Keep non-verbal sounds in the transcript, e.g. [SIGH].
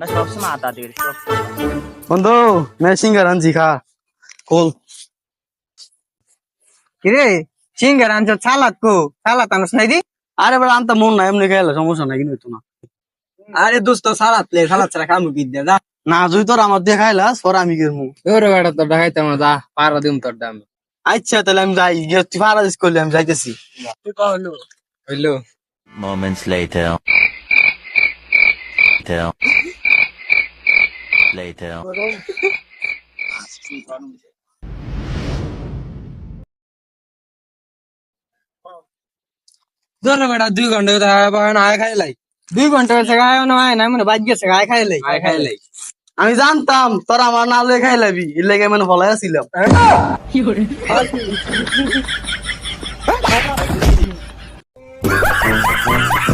আমরা সবসময় আদা দিই। বন্ধু মেশিঙ্গার আনছি খা কোল কিরে সিঙ্গার আনছো সালাদ কো সালাদ আনছ নাই দি? আরে এবার আনতে মন নাই এমনি খাইলে সমস্যা নাই কিন্তু না। আরে দোস্ত সালাদ লে সালাদ ছাড়া খামু কি দে যা। না জুই তোর আমার দিয়ে খাইলাস পরে আমি কিরমু ওরে বেটা তোর দেখাইতে আমার যা পারা দিম তোর দাম আচ্ছা তাহলে আমি যাই গিয়ে তুই ফারাদিস করলে আমি যাইতেছি। তুই কহলো হইল। Moments later. Later. Later. ধরে বেটা দুই ঘণ্টা আয় খাইলাই দুই ঘণ্টা হয়েছে গায়ে না হয় না মানে বাজ গেছে গায়ে খাইলাই আয় খাইলাই আমি জানতাম তোর আমার না লয়ে খাইলাবি এর লেগে মানে ফলাই আসছিলাম [LAUGHS]